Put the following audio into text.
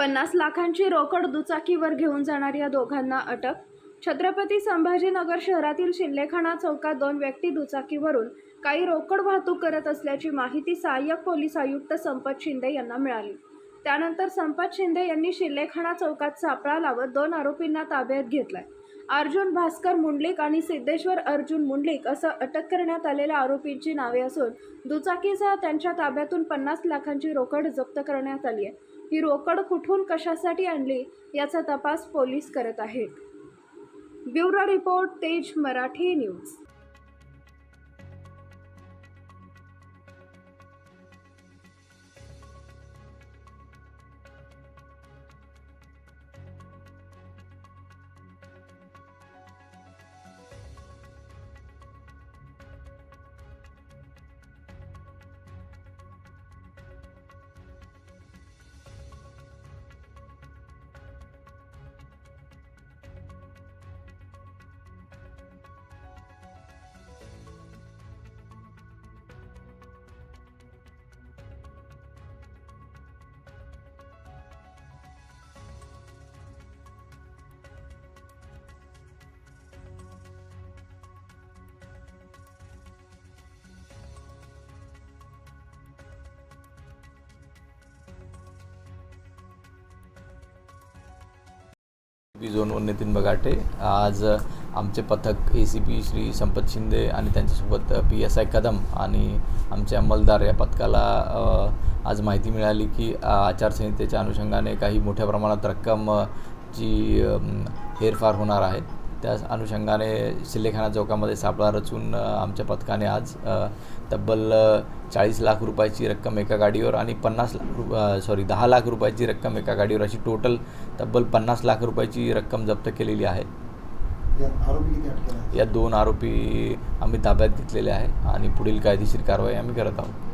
पन्नास लाखांची रोकड दुचाकीवर घेऊन जाणाऱ्या दोघांना अटक? छत्रपती संभाजीनगर शहरातील शिल्लेखाना चौकात दोन व्यक्ती दुचाकीवरून काही रोकड वाहतूक करत असल्याची माहिती सहाय्यक पोलीस आयुक्त संपत शिंदे यांना मिळाली. त्यानंतर संपत शिंदे यांनी शिल्लेखाना चौकात सापळा लावत दोन आरोपींना ताब्यात घेतलाय. अर्जुन भास्कर मुंडलिक आणि सिद्धेश्वर अर्जुन मुंडलिक असं अटक करण्यात आलेल्या आरोपींची नावे असून दुचाकीसह त्यांच्या ताब्यातून पन्नास लाखांची रोकड जप्त करण्यात आली आहे. ही रोकड कुठून कशासाठी आणली याचा तपास पोलीस करत आहेत. Bureau report Tez Marathi news. B झोनवर Nitin Bagate. आज आमचे पथक ए सी पी श्री संपत शिंदे आणि त्यांच्यासोबत पी एस आय कदम आणि आमचे अंमलदार या पथकाला आज माहिती मिळाली की आचारसंहितेच्या अनुषंगाने काही मोठ्या प्रमाणात रक्कम ची हेरफार होणार आहे. त्या अनुषंगाने सिल्लेखाना चौकामध्ये सापळा रचून आमच्या पथकाने आज तब्बल चाळीस लाख रुपयाची रक्कम एका गाडीवर आणि पन्नास लाख रु सॉरी दहा लाख रुपयाची रक्कम एका गाडीवर अशी टोटल तब्बल पन्नास लाख रुपयाची रक्कम जप्त केलेली आहे. या दोन आरोपी आम्ही ताब्यात घेतलेले आहे आणि पुढील कायदेशीर कारवाई आम्ही करत आहोत.